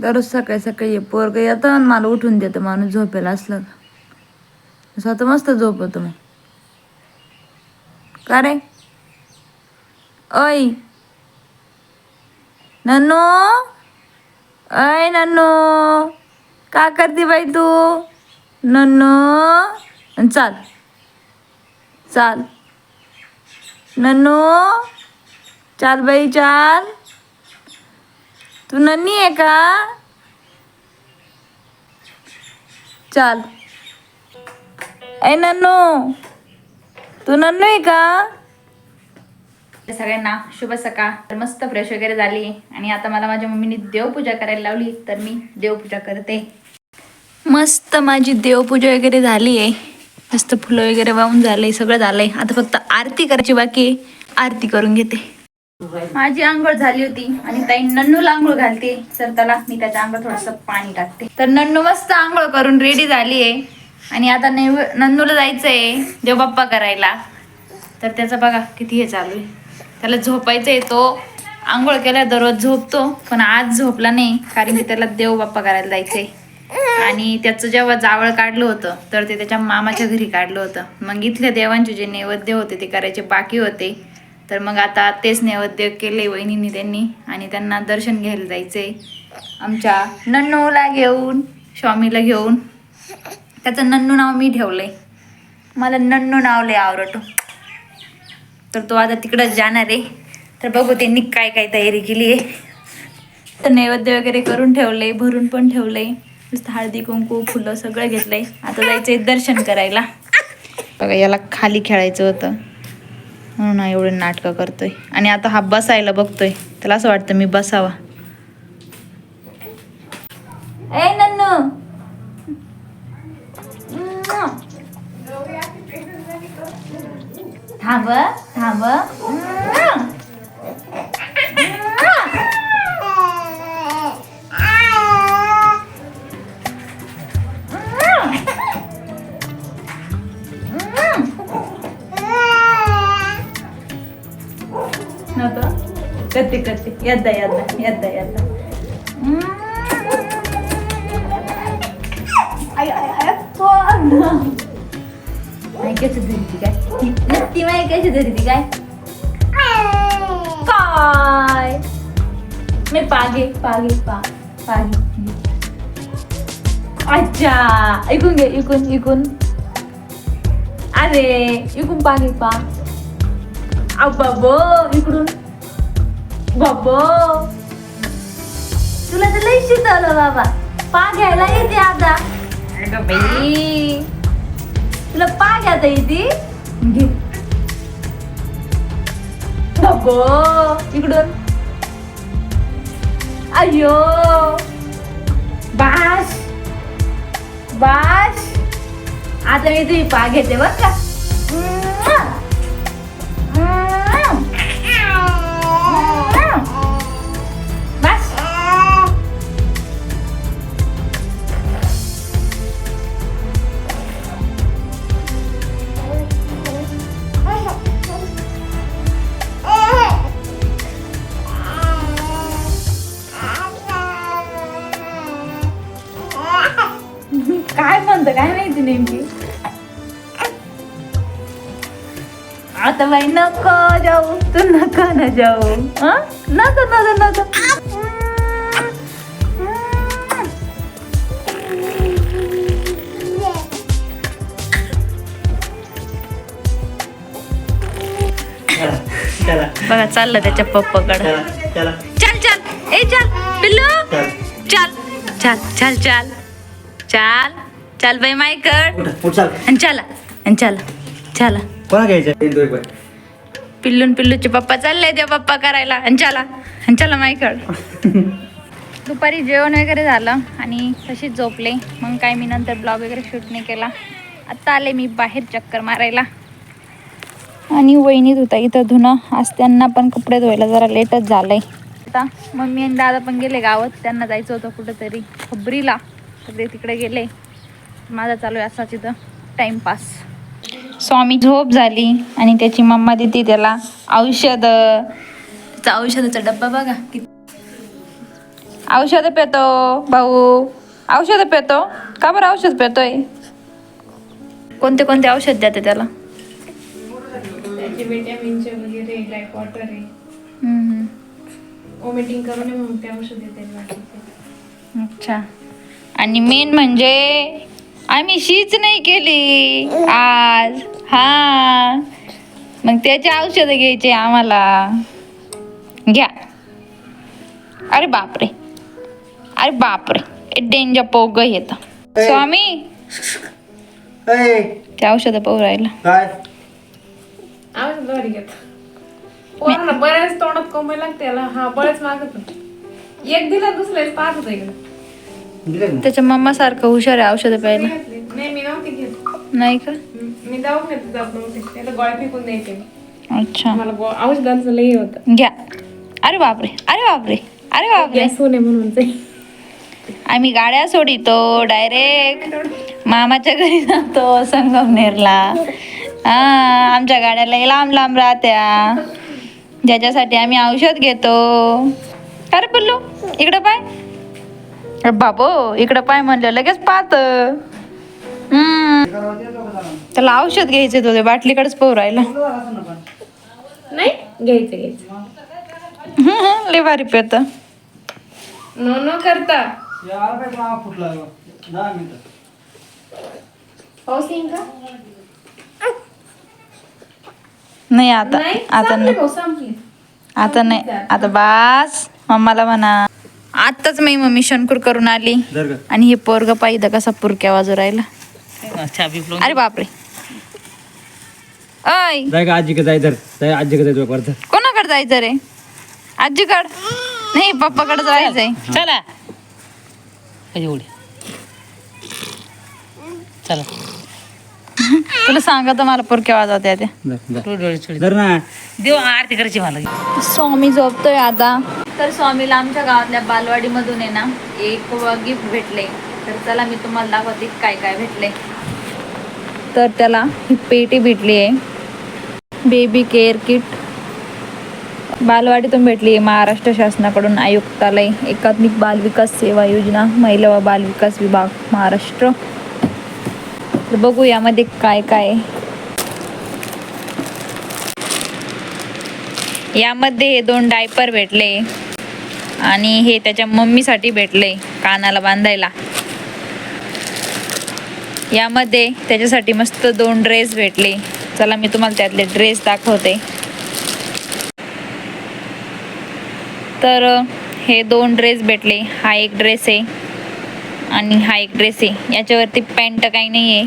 दररोज सकाळी सकाळी ये पोरग येतं आणि मला उठून देतं. माणूस झोपेला असलं का स्वतः मस्त झोपवतो मग का रे? ऐ नन्नू? अय नन्नू. का करते बाई तू? नन्नू? चाल. चाल. नन्नू? चाल बाई चाल. तू नन्नी आहे का? चाल. ऐ नन्नू तू नन्नू आहे का? सगळ्यांना शुभ सकाळ. तर मस्त फ्रेश वगैरे झाली. आणि आता मला माझ्या मम्मीने देवपूजा करायला लावली तर मी देवपूजा करते. मस्त माझी देवपूजा वगैरे झाली आहे. मस्त फुलं वगैरे वाहून झाले सगळं झालंय. आता फक्त आरती करायची बाकी आरती करून घेते. माझी आंघोळ झाली होती आणि ताई नन्नूला आंघोळ घालते. तर त्याला मी त्याच्या आंघोळ थोडस पाणी टाकते. तर नन्नू मस्त आंघोळ करून रेडी झाली आहे आणि आता नेव नन्नूला जायचंय देवबाप्पा करायला. तर त्याचं बघा किती हे चालू आहे. त्याला झोपायचं आहे तो. आंघोळ केल्या दररोज झोपतो पण आज झोपला नाही कारण की त्याला देव बाप्पा करायला जायचंय. आणि त्याचं जेव्हा जावळ काढलं होतं तर ते त्याच्या मामाच्या घरी काढलं होतं. मग इथल्या देवांचे जे नैवेद्य होते ते करायचे बाकी होते. तर मग आता तेच नैवेद्य केले वहिनींनी त्यांनी आणि त्यांना दर्शन घ्यायला जायचंय. आमच्या नन्नूला घेऊन स्वामीला घेऊन. त्याचं नन्नू नाव मी ठेवलंय. मला नन्नू नाव लय आवडतो. तर तो आता तिकडं जाणार आहे. तर बघू त्यांनी काय काय तयारी केली आहे. तर नैवेद्य वगैरे करून ठेवलंय भरून पण ठेवलंय. नुसतं हळदी कुंकू फुलं सगळं घेतलंय. आता जायचंय दर्शन करायला. बघा याला खाली खेळायचं होतं. म्हणून एवढे एवढं नाटकं करतोय. आणि आता हा बसायला बघतोय. त्याला असं वाटतं मी बसावा. ए नन्नू. थांब थांब. करते करते. यद्दा यद्दा यद्दा यद्दा. ऐकायचं धरती काय? नक्की मग ऐकायची धरती काय? काय मी पागे पागे पा पागे. अच्छा. ऐकून घे इकून इकून. अरे इकून पागे पा. आ बाबो इकडून. बाबो. तुला तर लई शिकवलं बाबा. पा घ्यायला येते आता. अगं बाई. तुला पा घ्याता येते. घे. बाबो इकडून. अयो बास. बास. आता मी तुझी पा घेते बर का. आता बाई नको जाऊ तू नका ना जाऊ. हं? नको नको नको. बघा चाललं त्याच्या पप्पाकडे. चला चला. ए चल. पिल्लू. चल. चल. चल चल चल. चल. बाई मायकड. आणि चला आणि चला चला. कोणा घ्यायचं पिल्लून पिल्लूचे पप्पा चालले देव पप्पा करायला. आणि चला आणि चला माईकड दुपारी जेवण वगैरे झालं आणि तशीच झोपले. मग काय मी नंतर ब्लॉग वगैरे शूट नाही केला. आत्ता आले मी बाहेर चक्कर मारायला. आणि वहिनीत होता इथं धुणं आज त्यांना पण कपडे धुवायला जरा लेटच झालंय. आता मम्मी आणि दादा पण गेले गावात. त्यांना जायचं होतं कुठंतरी खबरीला. तर ते तिकडे गेले. माझा चालू आहे असाच इथं. टाइमपास स्वामी झोप झाली आणि त्याची मम्मा देते त्याला औषध. त्याचा औषधाचा डब्बा बघा किती औषध पेतो भाऊ. औषध पेतो. का बरं औषध पेतोय? कोणते कोणते औषध देते त्याला? अच्छा. आणि मेन म्हणजे आम्ही शीच नाही केली. आज. हा. मग त्याचे औषध घ्यायचे आम्हाला. घ्या. अरे बापरे. अरे बापरे. डेंजर पोग येत. स्वामी. ए, ते औषध पाहू राहिला. काय? घेत. पोरांना बऱ्याच तोंडात कोंबाय लागते याला. हा बळच मागत होता. एक दिला दुसऱ्याच पाहत होता इकडे. दिलं ना? त्याच्या मम्मा सारखं हुशार आहे औषध प्यायला घेतले. नाही मी नव्हते घेत नाही का? मी दवाखान्यात जात त्याला गोळ्या फेकून द्यायचे. अच्छा. मला गो- औषधांचं लई होतं. घ्या. अरे बापरे अरे बापरे अरे बापरे. गॅस होणे म्हणून ते. आम्ही गाड्या सोडितो डायरेक्ट मामाच्या घरी जातो संगमनेरला. हा आमच्या गाड्या लई लांब लांब राहत्या. ज्याच्यासाठी आम्ही औषध घेतो. अरे पिल्लू इकडं पाय. अरे बाबो इकडं पाय म्हणलं लगेच पाहत. त्याला औषध घ्यायचे तो बाटलीकडेच पोहू राहिला नाही घ्यायचं घ्यायचं. लय भारी पेत नो नो करता. पाऊस येईन का? नाही आता नाही आता नाही. आता नाही. आता बास मम्माला म्हणा. आताच मी मम्मी शंकूर करून आली. आणि हे पोरग पाहिजे कसा पुरक्या वाजू राहिला. अरे बापरे. अय जाय का आजी जाय धर जाय आजी जाय तुझ्या परत. कोणाकडे जायचं रे? आजीकड. नाही पप्पाकडे जायचंय चला. एवढी. चला. तुला सांगत मला पुरक्या वाजवत्या त्या डोळे ना. देव आरती करायची मला. स्वामी झोपतोय आता. तर स्वामीला आमच्या गावातल्या बालवाडीमधून आहे ना एक गिफ्ट भेटले. तर चला मी तुम्हाला दाखवते काय काय भेटले. तर त्याला ही पेटी भेटली आहे. बेबी केअर किट बालवाडीतून भेटली आहे महाराष्ट्र शासनाकडून आयुक्तालय. एकात्मिक बालविकास सेवा योजना महिला व बालविकास विभाग महाराष्ट्र. तर बघू यामध्ये काय काय यामध्ये हे दोन डायपर भेटले. आणि हे त्याच्या मम्मीसाठी भेटले कानाला बांधायला. यामध्ये त्याच्यासाठी मस्त दोन ड्रेस भेटले. चला मी तुम्हाला त्यातले ड्रेस दाखवते. तर हे दोन ड्रेस भेटले. हा एक ड्रेस आहे आणि हा एक ड्रेस आहे. याच्यावरती पॅन्ट काही नाही आहे.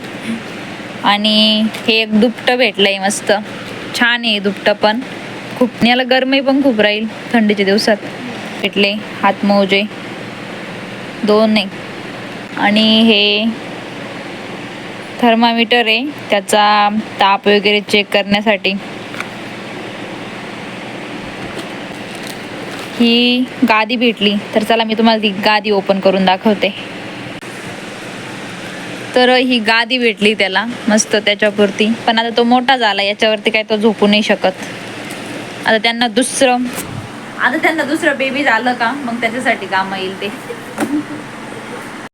आणि हे एक दुपटं भेटलं आहे मस्त. छान आहे दुपटं पण. खूप याला गरमी पण खूप राहील थंडीच्या दिवसात. भेटले हातमोजे. दोन आहे. आणि हे थर्मामीटर आहे. त्याचा ताप वगैरे चेक करण्यासाठी. ही गादी भेटली. तर चला मी तुम्हाला ती गादी ओपन करून दाखवते. तर ही गादी भेटली त्याला मस्त त्याच्यापुरती. पण आता तो मोठा झाला याच्यावरती काय तो झोपू नाही शकत. आता त्यांना दुसरं आता त्यांना दुसरं बेबी झालं का मग त्याच्यासाठी काम येईल ते.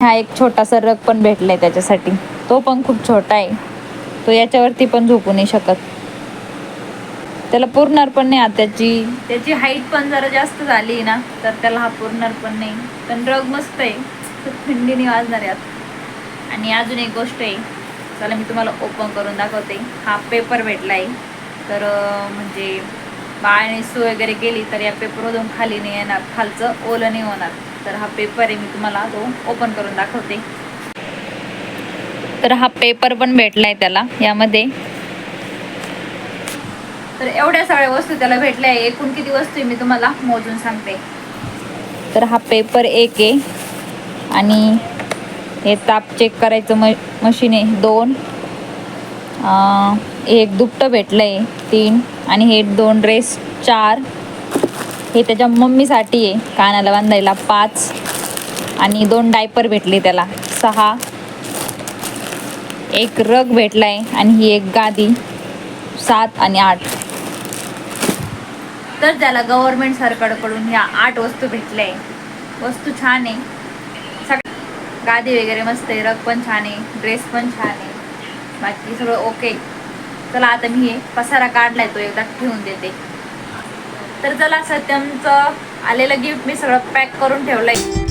हा एक छोटासा रग पण भेटलाय त्याच्यासाठी. तो पण खूप छोटा आहे. तो याच्यावरती पण झोपू नाही शकत. त्याला पुरणार पण नाही आता त्याची त्याची हाईट पण जरा जास्त झाली ना तर त्याला हा पुरणार पण नाही. पण रग मस्त आहे. खूप थंडीने वाजणार आहे आणि अजून एक गोष्ट आहे. चला मी तुम्हाला ओपन करून दाखवते. हा पेपर भेटला आहे तर म्हणजे बाळाने सू वगैरे केली तर या पेपरमधून खाली नाही येणार. खालचं ओलं नाही होणार. तर हा पेपर आहे मी तुम्हाला तो ओपन करून दाखवते. तर हा पेपर पण भेटलाय त्याला यामध्ये. तर एवढ्या सगळ्या वस्तू त्याला भेटल्या आहे एकूण किती वस्तू आहे मी तुम्हाला मोजून सांगते. तर हा पेपर एक आहे आणि हे ताप चेक करायचं म मशीन आहे दोन. एक दुपटं भेटलं आहे तीन आणि हे दोन ड्रेस चार. हे त्याच्या मम्मीसाठी आहे कानाला बांधायला पाच. आणि दोन डायपर भेटले त्याला सहा. एक रग भेटला आहे आणि ही एक गादी. सात आणि आठ. तर त्याला गव्हर्नमेंट सरकारकडून ह्या आठ वस्तू भेटल्या आहे वस्तू छान आहे. सग गादी वगैरे मस्त आहे. रग पण छान आहे. ड्रेस पण छान आहे. बाकी सगळं ओके चला आता मी हे पसारा काढलाय तो एकदा ठेवून देते. तर चला सत्यमचं आलेलं गिफ्ट मी सगळं पॅक करून ठेवलं आहे